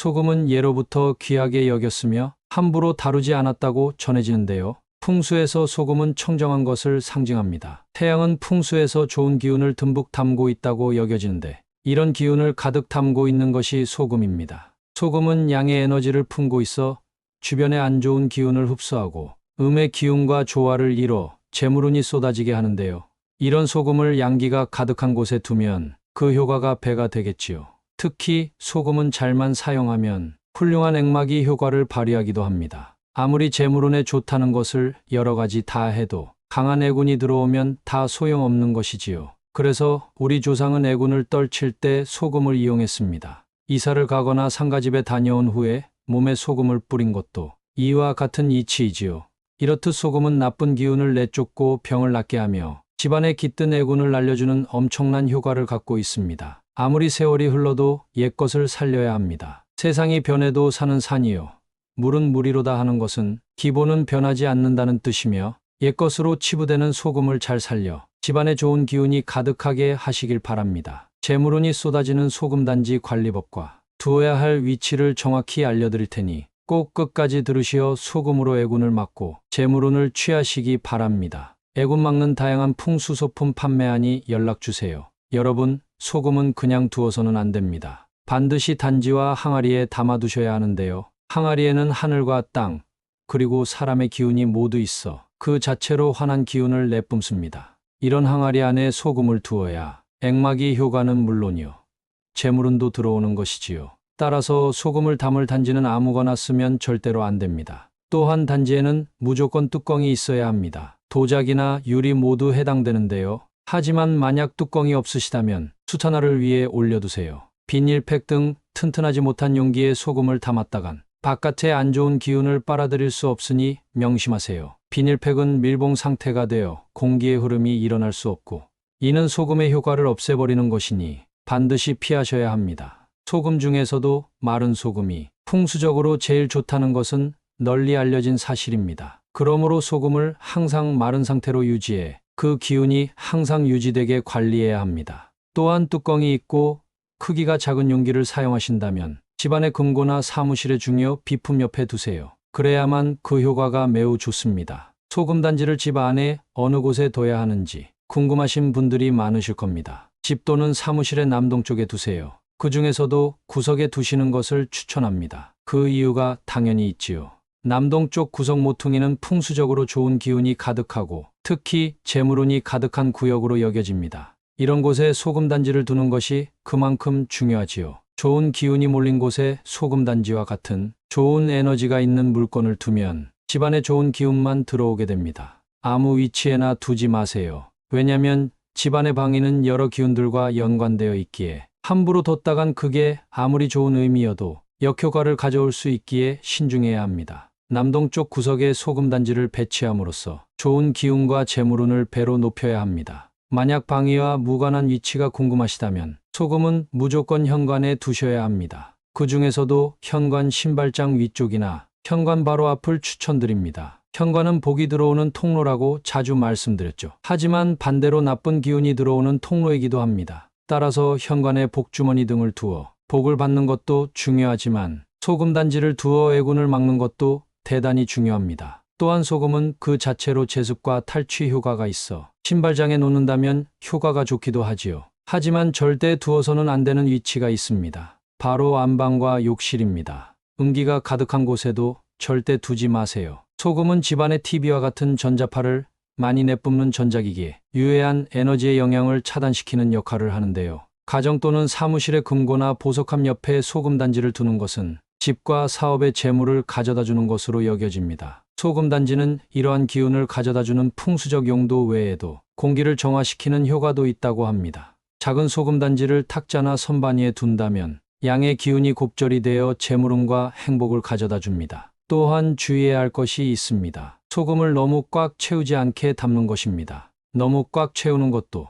소금은 예로부터 귀하게 여겼으며 함부로 다루지 않았다고 전해지는데요. 풍수에서 소금은 청정한 것을 상징합니다. 태양은 풍수에서 좋은 기운을 듬뿍 담고 있다고 여겨지는데 이런 기운을 가득 담고 있는 것이 소금입니다. 소금은 양의 에너지를 품고 있어 주변의 안 좋은 기운을 흡수하고 음의 기운과 조화를 이뤄 재물운이 쏟아지게 하는데요. 이런 소금을 양기가 가득한 곳에 두면 그 효과가 배가 되겠지요. 특히 소금은 잘만 사용하면 훌륭한 액막이 효과를 발휘하기도 합니다. 아무리 재물운에 좋다는 것을 여러 가지 다 해도 강한 애군이 들어오면 다 소용없는 것이지요. 그래서 우리 조상은 애군을 떨칠 때 소금을 이용했습니다. 이사를 가거나 상가집에 다녀온 후에 몸에 소금을 뿌린 것도 이와 같은 이치이지요. 이렇듯 소금은 나쁜 기운을 내쫓고 병을 낫게 하며 집안에 깃든 애군을 날려주는 엄청난 효과를 갖고 있습니다. 아무리 세월이 흘러도 옛것을 살려야 합니다. 세상이 변해도 사는 산이요. 물은 물이로다 하는 것은 기본은 변하지 않는다는 뜻이며 옛것으로 치부되는 소금을 잘 살려 집안에 좋은 기운이 가득하게 하시길 바랍니다. 재물운이 쏟아지는 소금단지 관리법과 두어야 할 위치를 정확히 알려드릴 테니 꼭 끝까지 들으시어 소금으로 애군을 막고 재물운을 취하시기 바랍니다. 애군 막는 다양한 풍수소품 판매하니 연락주세요. 여러분, 소금은 그냥 두어서는 안 됩니다. 반드시 단지와 항아리에 담아두셔야 하는데요. 항아리에는 하늘과 땅, 그리고 사람의 기운이 모두 있어 그 자체로 환한 기운을 내뿜습니다. 이런 항아리 안에 소금을 두어야 액막이 효과는 물론이요. 재물운도 들어오는 것이지요. 따라서 소금을 담을 단지는 아무거나 쓰면 절대로 안 됩니다. 또한 단지에는 무조건 뚜껑이 있어야 합니다. 도자기나 유리 모두 해당되는데요. 하지만 만약 뚜껑이 없으시다면 수탄화를 위에 올려두세요. 비닐팩 등 튼튼하지 못한 용기에 소금을 담았다간 바깥에 안 좋은 기운을 빨아들일 수 없으니 명심하세요. 비닐팩은 밀봉 상태가 되어 공기의 흐름이 일어날 수 없고 이는 소금의 효과를 없애버리는 것이니 반드시 피하셔야 합니다. 소금 중에서도 마른 소금이 풍수적으로 제일 좋다는 것은 널리 알려진 사실입니다. 그러므로 소금을 항상 마른 상태로 유지해 그 기운이 항상 유지되게 관리해야 합니다. 또한 뚜껑이 있고 크기가 작은 용기를 사용하신다면 집안의 금고나 사무실의 중요 비품 옆에 두세요. 그래야만 그 효과가 매우 좋습니다. 소금 단지를 집 안에 어느 곳에 둬야 하는지 궁금하신 분들이 많으실 겁니다. 집 또는 사무실의 남동쪽에 두세요. 그 중에서도 구석에 두시는 것을 추천합니다. 그 이유가 당연히 있지요. 남동쪽 구석 모퉁이는 풍수적으로 좋은 기운이 가득하고 특히 재물운이 가득한 구역으로 여겨집니다. 이런 곳에 소금 단지를 두는 것이 그만큼 중요하지요. 좋은 기운이 몰린 곳에 소금 단지와 같은 좋은 에너지가 있는 물건을 두면 집안에 좋은 기운만 들어오게 됩니다. 아무 위치에나 두지 마세요. 왜냐면 집안의 방위는 여러 기운들과 연관되어 있기에 함부로 뒀다간 그게 아무리 좋은 의미여도 역효과를 가져올 수 있기에 신중해야 합니다. 남동쪽 구석에 소금 단지를 배치함으로써 좋은 기운과 재물운을 배로 높여야 합니다. 만약 방위와 무관한 위치가 궁금하시다면 소금은 무조건 현관에 두셔야 합니다. 그 중에서도 현관 신발장 위쪽이나 현관 바로 앞을 추천드립니다. 현관은 복이 들어오는 통로라고 자주 말씀드렸죠. 하지만 반대로 나쁜 기운이 들어오는 통로이기도 합니다. 따라서 현관에 복주머니 등을 두어 복을 받는 것도 중요하지만 소금 단지를 두어 애군을 막는 것도 대단히 중요합니다. 또한 소금은 그 자체로 제습과 탈취 효과가 있어 신발장에 놓는다면 효과가 좋기도 하지요. 하지만 절대 두어서는 안 되는 위치가 있습니다. 바로 안방과 욕실입니다. 음기가 가득한 곳에도 절대 두지 마세요. 소금은 집안의 TV와 같은 전자파를 많이 내뿜는 전자기기에 유해한 에너지의 영향을 차단시키는 역할을 하는데요. 가정 또는 사무실의 금고나 보석함 옆에 소금 단지를 두는 것은 집과 사업의 재물을 가져다 주는 것으로 여겨집니다. 소금 단지는 이러한 기운을 가져다 주는 풍수적 용도 외에도 공기를 정화시키는 효과도 있다고 합니다. 작은 소금 단지를 탁자나 선반 위에 둔다면 양의 기운이 곱절이 되어 재물운과 행복을 가져다 줍니다. 또한 주의해야 할 것이 있습니다. 소금을 너무 꽉 채우지 않게 담는 것입니다. 너무 꽉 채우는 것도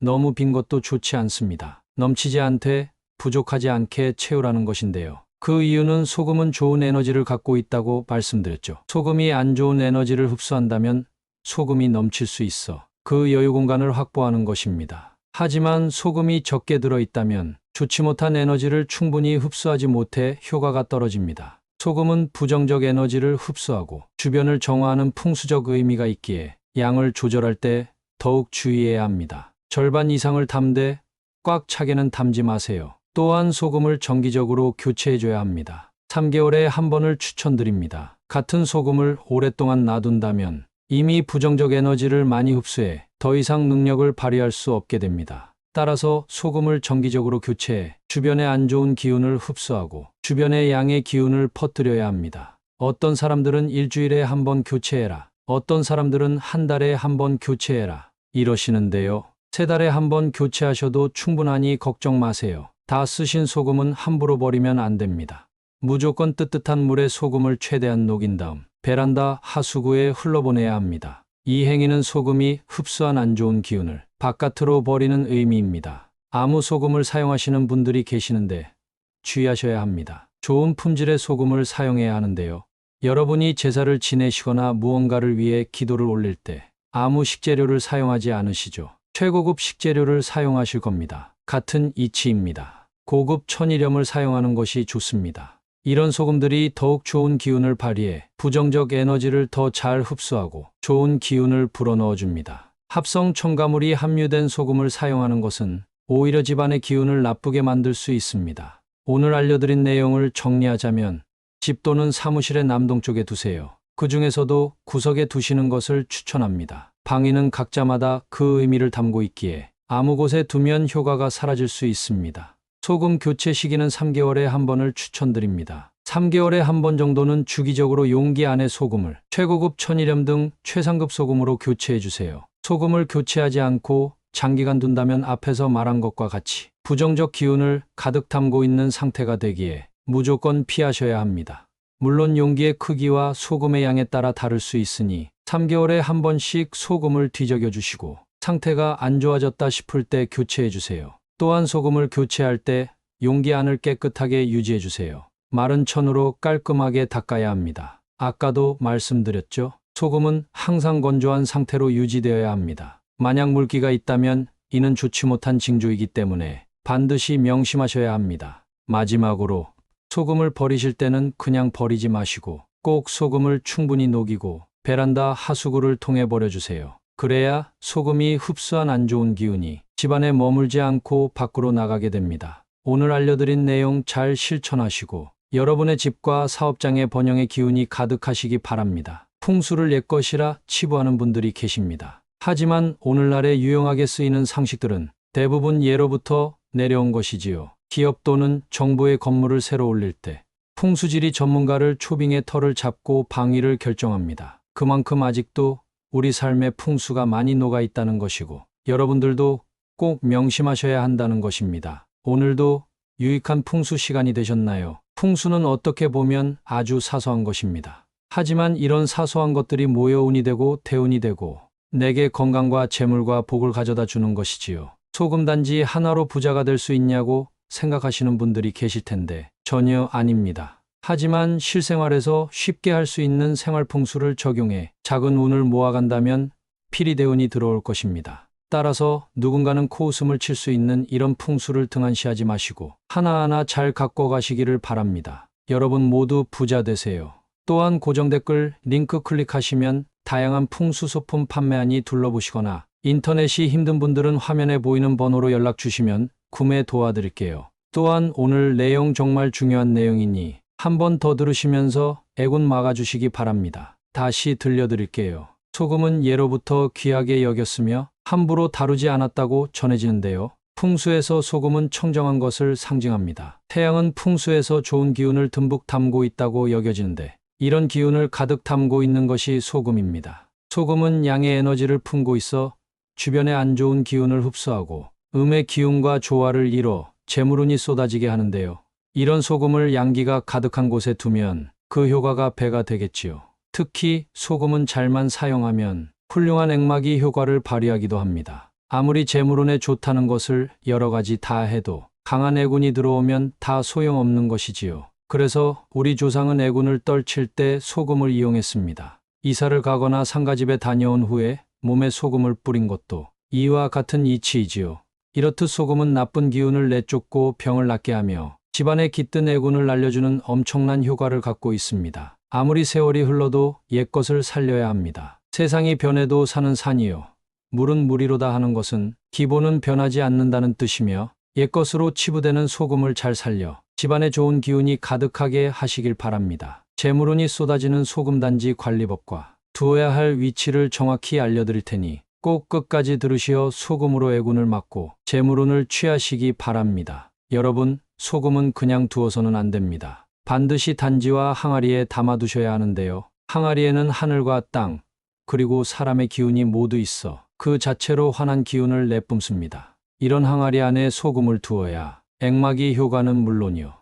너무 빈 것도 좋지 않습니다. 넘치지 않되 부족하지 않게 채우라는 것인데요. 그 이유는 소금은 좋은 에너지를 갖고 있다고 말씀드렸죠. 소금이 안 좋은 에너지를 흡수한다면 소금이 넘칠 수 있어 그 여유 공간을 확보하는 것입니다. 하지만 소금이 적게 들어 있다면 좋지 못한 에너지를 충분히 흡수하지 못해 효과가 떨어집니다. 소금은 부정적 에너지를 흡수하고 주변을 정화하는 풍수적 의미가 있기에 양을 조절할 때 더욱 주의해야 합니다. 절반 이상을 담되 꽉 차게는 담지 마세요. 또한 소금을 정기적으로 교체해줘야 합니다. 3개월에 한 번을 추천드립니다. 같은 소금을 오랫동안 놔둔다면 이미 부정적 에너지를 많이 흡수해 더 이상 능력을 발휘할 수 없게 됩니다. 따라서 소금을 정기적으로 교체해 주변의 안 좋은 기운을 흡수하고 주변의 양의 기운을 퍼뜨려야 합니다. 어떤 사람들은 일주일에 한 번 교체해라. 어떤 사람들은 한 달에 한 번 교체해라. 이러시는데요. 세 달에 한 번 교체하셔도 충분하니 걱정 마세요. 다 쓰신 소금은 함부로 버리면 안 됩니다. 무조건 뜨뜻한 물에 소금을 최대한 녹인 다음 베란다 하수구에 흘러보내야 합니다. 이 행위는 소금이 흡수한 안 좋은 기운을 바깥으로 버리는 의미입니다. 아무 소금을 사용하시는 분들이 계시는데 주의하셔야 합니다. 좋은 품질의 소금을 사용해야 하는데요. 여러분이 제사를 지내시거나 무언가를 위해 기도를 올릴 때 아무 식재료를 사용하지 않으시죠. 최고급 식재료를 사용하실 겁니다. 같은 이치입니다. 고급 천일염을 사용하는 것이 좋습니다. 이런 소금들이 더욱 좋은 기운을 발휘해 부정적 에너지를 더 잘 흡수하고 좋은 기운을 불어넣어 줍니다. 합성 첨가물이 함유된 소금을 사용하는 것은 오히려 집안의 기운을 나쁘게 만들 수 있습니다. 오늘 알려드린 내용을 정리하자면 집 또는 사무실의 남동쪽에 두세요. 그 중에서도 구석에 두시는 것을 추천합니다. 방위는 각자마다 그 의미를 담고 있기에 아무 곳에 두면 효과가 사라질 수 있습니다. 소금 교체 시기는 3개월에 한 번을 추천드립니다. 3개월에 한 번 정도는 주기적으로 용기 안에 소금을 최고급 천일염 등 최상급 소금으로 교체해 주세요. 소금을 교체하지 않고 장기간 둔다면 앞에서 말한 것과 같이 부정적 기운을 가득 담고 있는 상태가 되기에 무조건 피하셔야 합니다. 물론 용기의 크기와 소금의 양에 따라 다를 수 있으니 3개월에 한 번씩 소금을 뒤적여 주시고 상태가 안 좋아졌다 싶을 때 교체해 주세요. 또한 소금을 교체할 때 용기 안을 깨끗하게 유지해 주세요. 마른 천으로 깔끔하게 닦아야 합니다. 아까도 말씀드렸죠? 소금은 항상 건조한 상태로 유지되어야 합니다. 만약 물기가 있다면 이는 좋지 못한 징조이기 때문에 반드시 명심하셔야 합니다. 마지막으로 소금을 버리실 때는 그냥 버리지 마시고 꼭 소금을 충분히 녹이고 베란다 하수구를 통해 버려주세요. 그래야 소금이 흡수한 안 좋은 기운이 집안에 머물지 않고 밖으로 나가게 됩니다. 오늘 알려드린 내용 잘 실천하시고 여러분의 집과 사업장의 번영의 기운이 가득하시기 바랍니다. 풍수를 옛 것이라 치부하는 분들이 계십니다. 하지만 오늘날에 유용하게 쓰이는 상식들은 대부분 예로부터 내려온 것이지요. 기업 또는 정부의 건물을 새로 올릴 때 풍수지리 전문가를 초빙의 털을 잡고 방위를 결정합니다. 그만큼 아직도 우리 삶의 풍수가 많이 녹아 있다는 것이고 여러분들도 꼭 명심하셔야 한다는 것입니다. 오늘도 유익한 풍수 시간이 되셨나요? 풍수는 어떻게 보면 아주 사소한 것입니다. 하지만 이런 사소한 것들이 모여 운이 되고 대운이 되고 내게 건강과 재물과 복을 가져다 주는 것이지요. 소금 단지 하나로 부자가 될 수 있냐고 생각하시는 분들이 계실 텐데 전혀 아닙니다. 하지만 실생활에서 쉽게 할 수 있는 생활 풍수를 적용해 작은 운을 모아간다면 피리대운이 들어올 것입니다. 따라서 누군가는 코웃음을 칠 수 있는 이런 풍수를 등한시하지 마시고 하나하나 잘 갖고 가시기를 바랍니다. 여러분 모두 부자 되세요. 또한 고정 댓글 링크 클릭하시면 다양한 풍수 소품 판매안이 둘러보시거나 인터넷이 힘든 분들은 화면에 보이는 번호로 연락 주시면 구매 도와드릴게요. 또한 오늘 내용 정말 중요한 내용이니 한 번 더 들으시면서 애군 막아주시기 바랍니다. 다시 들려드릴게요. 소금은 예로부터 귀하게 여겼으며 함부로 다루지 않았다고 전해지는데요. 풍수에서 소금은 청정한 것을 상징합니다. 태양은 풍수에서 좋은 기운을 듬뿍 담고 있다고 여겨지는데 이런 기운을 가득 담고 있는 것이 소금입니다. 소금은 양의 에너지를 품고 있어 주변의 안 좋은 기운을 흡수하고 음의 기운과 조화를 이뤄 재물운이 쏟아지게 하는데요. 이런 소금을 양기가 가득한 곳에 두면 그 효과가 배가 되겠지요. 특히 소금은 잘만 사용하면 훌륭한 액막이 효과를 발휘하기도 합니다. 아무리 재물운에 좋다는 것을 여러 가지 다 해도 강한 애군이 들어오면 다 소용없는 것이지요. 그래서 우리 조상은 애군을 떨칠 때 소금을 이용했습니다. 이사를 가거나 상가집에 다녀온 후에 몸에 소금을 뿌린 것도 이와 같은 이치이지요. 이렇듯 소금은 나쁜 기운을 내쫓고 병을 낫게 하며 집안에 깃든 애군을 날려주는 엄청난 효과를 갖고 있습니다. 아무리 세월이 흘러도 옛것을 살려야 합니다. 세상이 변해도 사는 산이요. 물은 물이로다 하는 것은 기본은 변하지 않는다는 뜻이며 옛것으로 치부되는 소금을 잘 살려 집안에 좋은 기운이 가득하게 하시길 바랍니다. 재물운이 쏟아지는 소금단지 관리법과 두어야 할 위치를 정확히 알려드릴 테니 꼭 끝까지 들으시어 소금으로 애군을 막고 재물운을 취하시기 바랍니다. 여러분, 소금은 그냥 두어서는 안 됩니다. 반드시 단지와 항아리에 담아두셔야 하는데요. 항아리에는 하늘과 땅, 그리고 사람의 기운이 모두 있어 그 자체로 환한 기운을 내뿜습니다. 이런 항아리 안에 소금을 두어야 액막이 효과는 물론이요.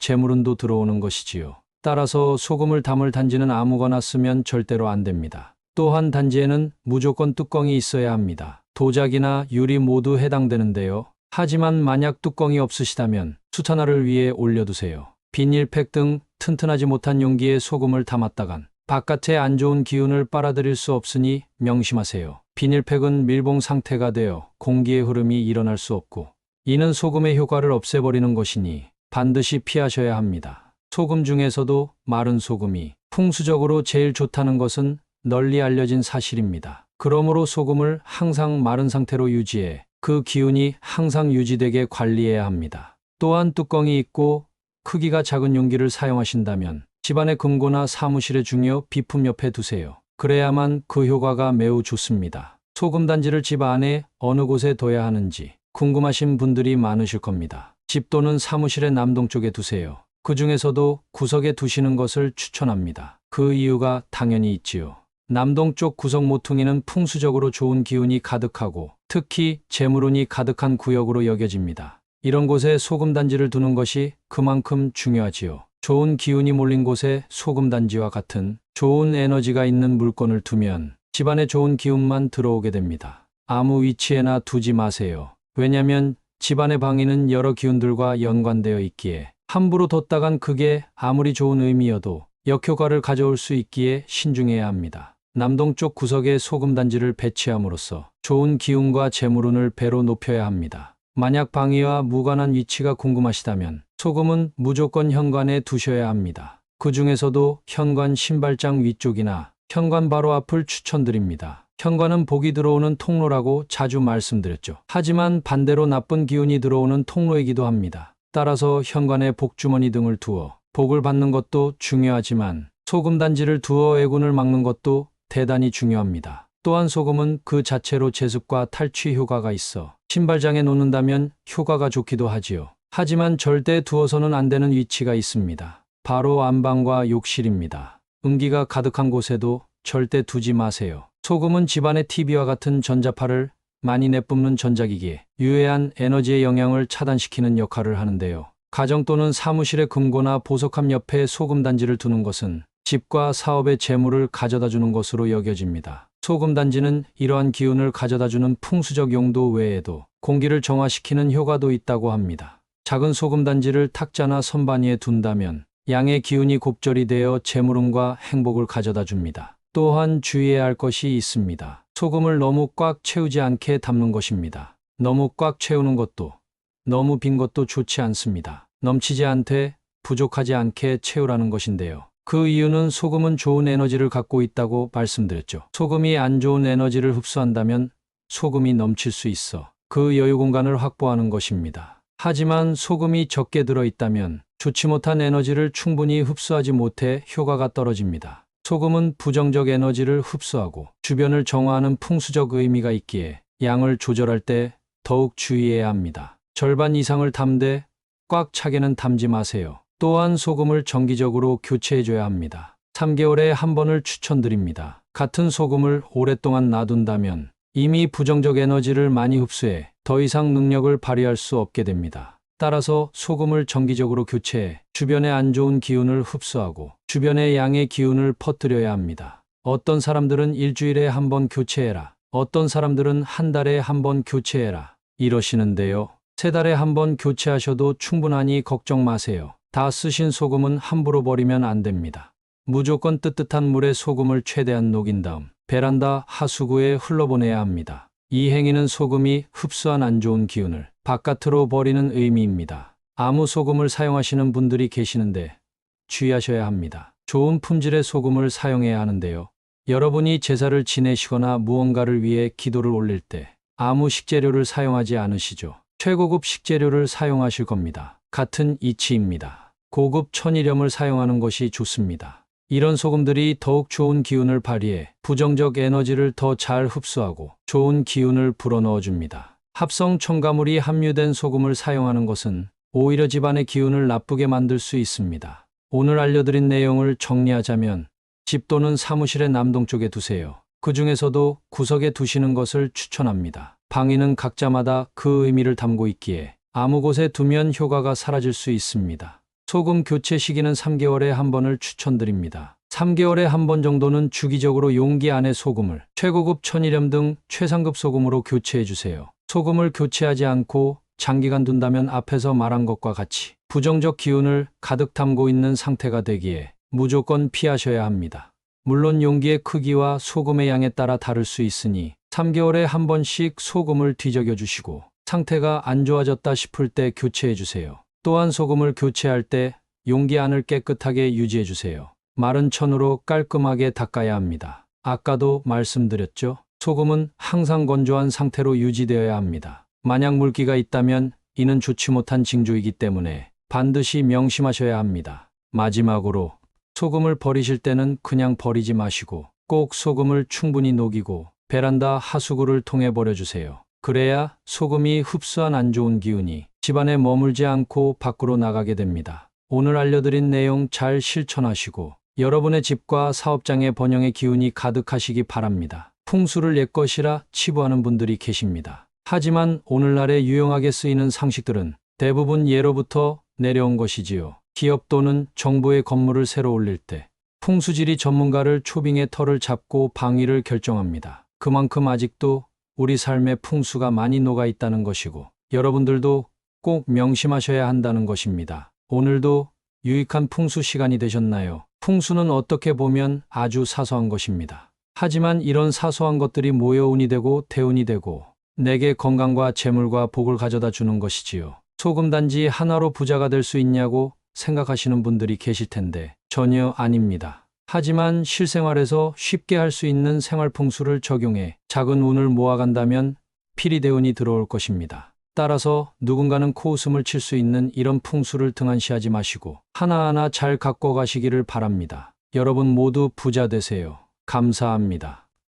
재물운도 들어오는 것이지요. 따라서 소금을 담을 단지는 아무거나 쓰면 절대로 안 됩니다. 또한 단지에는 무조건 뚜껑이 있어야 합니다. 도자기나 유리 모두 해당되는데요. 하지만 만약 뚜껑이 없으시다면 수탄화를 위에 올려두세요. 비닐팩 등 튼튼하지 못한 용기에 소금을 담았다간 바깥에 안 좋은 기운을 빨아들일 수 없으니 명심하세요. 비닐팩은 밀봉 상태가 되어 공기의 흐름이 일어날 수 없고 이는 소금의 효과를 없애버리는 것이니 반드시 피하셔야 합니다. 소금 중에서도 마른 소금이 풍수적으로 제일 좋다는 것은 널리 알려진 사실입니다. 그러므로 소금을 항상 마른 상태로 유지해 그 기운이 항상 유지되게 관리해야 합니다. 또한 뚜껑이 있고 크기가 작은 용기를 사용하신다면 집안의 금고나 사무실의 중요 비품 옆에 두세요. 그래야만 그 효과가 매우 좋습니다. 소금 단지를 집 안에 어느 곳에 둬야 하는지 궁금하신 분들이 많으실 겁니다. 집 또는 사무실의 남동쪽에 두세요. 그 중에서도 구석에 두시는 것을 추천합니다. 그 이유가 당연히 있지요. 남동쪽 구석 모퉁이는 풍수적으로 좋은 기운이 가득하고 특히 재물운이 가득한 구역으로 여겨집니다. 이런 곳에 소금 단지를 두는 것이 그만큼 중요하지요. 좋은 기운이 몰린 곳에 소금 단지와 같은 좋은 에너지가 있는 물건을 두면 집안에 좋은 기운만 들어오게 됩니다. 아무 위치에나 두지 마세요. 왜냐면 집안의 방위는 여러 기운들과 연관되어 있기에 함부로 뒀다간 그게 아무리 좋은 의미여도 역효과를 가져올 수 있기에 신중해야 합니다. 남동쪽 구석에 소금 단지를 배치함으로써 좋은 기운과 재물운을 배로 높여야 합니다. 만약 방위와 무관한 위치가 궁금하시다면 소금은 무조건 현관에 두셔야 합니다. 그 중에서도 현관 신발장 위쪽이나 현관 바로 앞을 추천드립니다. 현관은 복이 들어오는 통로라고 자주 말씀드렸죠. 하지만 반대로 나쁜 기운이 들어오는 통로이기도 합니다. 따라서 현관에 복주머니 등을 두어 복을 받는 것도 중요하지만 소금 단지를 두어 애군을 막는 것도 대단히 중요합니다. 또한 소금은 그 자체로 제습과 탈취 효과가 있어 신발장에 놓는다면 효과가 좋기도 하지요. 하지만 절대 두어서는 안 되는 위치가 있습니다. 바로 안방과 욕실입니다. 음기가 가득한 곳에도 절대 두지 마세요. 소금은 집안의 TV와 같은 전자파를 많이 내뿜는 전자기기에 유해한 에너지의 영향을 차단시키는 역할을 하는데요. 가정 또는 사무실의 금고나 보석함 옆에 소금 단지를 두는 것은 집과 사업의 재물을 가져다 주는 것으로 여겨집니다. 소금 단지는 이러한 기운을 가져다 주는 풍수적 용도 외에도 공기를 정화시키는 효과도 있다고 합니다. 작은 소금 단지를 탁자나 선반 위에 둔다면 양의 기운이 곱절이 되어 재물운과 행복을 가져다 줍니다. 또한 주의해야 할 것이 있습니다. 소금을 너무 꽉 채우지 않게 담는 것입니다. 너무 꽉 채우는 것도 너무 빈 것도 좋지 않습니다. 넘치지 않되 부족하지 않게 채우라는 것인데요. 그 이유는 소금은 좋은 에너지를 갖고 있다고 말씀드렸죠. 소금이 안 좋은 에너지를 흡수한다면 소금이 넘칠 수 있어 그 여유 공간을 확보하는 것입니다. 하지만 소금이 적게 들어있다면 좋지 못한 에너지를 충분히 흡수하지 못해 효과가 떨어집니다. 소금은 부정적 에너지를 흡수하고 주변을 정화하는 풍수적 의미가 있기에 양을 조절할 때 더욱 주의해야 합니다. 절반 이상을 담되 꽉 차게는 담지 마세요. 또한 소금을 정기적으로 교체해줘야 합니다. 3개월에 한 번을 추천드립니다. 같은 소금을 오랫동안 놔둔다면 이미 부정적 에너지를 많이 흡수해 더 이상 능력을 발휘할 수 없게 됩니다. 따라서 소금을 정기적으로 교체해 주변의 안 좋은 기운을 흡수하고 주변의 양의 기운을 퍼뜨려야 합니다. 어떤 사람들은 일주일에 한 번 교체해라. 어떤 사람들은 한 달에 한 번 교체해라. 이러시는데요. 세 달에 한 번 교체하셔도 충분하니 걱정 마세요. 다 쓰신 소금은 함부로 버리면 안 됩니다. 무조건 뜨뜻한 물에 소금을 최대한 녹인 다음 베란다 하수구에 흘러보내야 합니다. 이 행위는 소금이 흡수한 안 좋은 기운을 바깥으로 버리는 의미입니다. 아무 소금을 사용하시는 분들이 계시는데 주의하셔야 합니다. 좋은 품질의 소금을 사용해야 하는데요. 여러분이 제사를 지내시거나 무언가를 위해 기도를 올릴 때 아무 식재료를 사용하지 않으시죠. 최고급 식재료를 사용하실 겁니다. 같은 이치입니다. 고급 천일염을 사용하는 것이 좋습니다. 이런 소금들이 더욱 좋은 기운을 발휘해 부정적 에너지를 더 잘 흡수하고 좋은 기운을 불어넣어 줍니다. 합성 첨가물이 함유된 소금을 사용하는 것은 오히려 집안의 기운을 나쁘게 만들 수 있습니다. 오늘 알려드린 내용을 정리하자면 집 또는 사무실의 남동쪽에 두세요. 그 중에서도 구석에 두시는 것을 추천합니다. 방위는 각자마다 그 의미를 담고 있기에 아무 곳에 두면 효과가 사라질 수 있습니다. 소금 교체 시기는 3개월에 한 번을 추천드립니다. 3개월에 한 번 정도는 주기적으로 용기 안에 소금을 최고급 천일염 등 최상급 소금으로 교체해 주세요. 소금을 교체하지 않고 장기간 둔다면 앞에서 말한 것과 같이 부정적 기운을 가득 담고 있는 상태가 되기에 무조건 피하셔야 합니다. 물론 용기의 크기와 소금의 양에 따라 다를 수 있으니 3개월에 한 번씩 소금을 뒤적여 주시고 상태가 안 좋아졌다 싶을 때 교체해 주세요. 또한 소금을 교체할 때 용기 안을 깨끗하게 유지해 주세요. 마른 천으로 깔끔하게 닦아야 합니다. 아까도 말씀드렸죠? 소금은 항상 건조한 상태로 유지되어야 합니다. 만약 물기가 있다면 이는 좋지 못한 징조이기 때문에 반드시 명심하셔야 합니다. 마지막으로 소금을 버리실 때는 그냥 버리지 마시고 꼭 소금을 충분히 녹이고 베란다 하수구를 통해 버려주세요. 그래야 소금이 흡수한 안 좋은 기운이 집안에 머물지 않고 밖으로 나가게 됩니다. 오늘 알려드린 내용 잘 실천하시고 여러분의 집과 사업장의 번영의 기운이 가득하시기 바랍니다. 풍수를 옛 것이라 치부하는 분들이 계십니다. 하지만 오늘날에 유용하게 쓰이는 상식들은 대부분 예로부터 내려온 것이지요. 기업 또는 정부의 건물을 새로 올릴 때 풍수지리 전문가를 초빙의 털을 잡고 방위를 결정합니다. 그만큼 아직도 우리 삶에 풍수가 많이 녹아 있다는 것이고 여러분들도 꼭 명심하셔야 한다는 것입니다. 오늘도 유익한 풍수 시간이 되셨나요? 풍수는 어떻게 보면 아주 사소한 것입니다. 하지만 이런 사소한 것들이 모여 운이 되고 대운이 되고 내게 건강과 재물과 복을 가져다 주는 것이지요. 소금 단지 하나로 부자가 될 수 있냐고 생각하시는 분들이 계실 텐데 전혀 아닙니다. 하지만 실생활에서 쉽게 할 수 있는 생활 풍수를 적용해 작은 운을 모아간다면 피리대운이 들어올 것입니다. 따라서 누군가는 코웃음을 칠 수 있는 이런 풍수를 등한시하지 마시고 하나하나 잘 갖고 가시기를 바랍니다. 여러분 모두 부자 되세요. 감사합니다.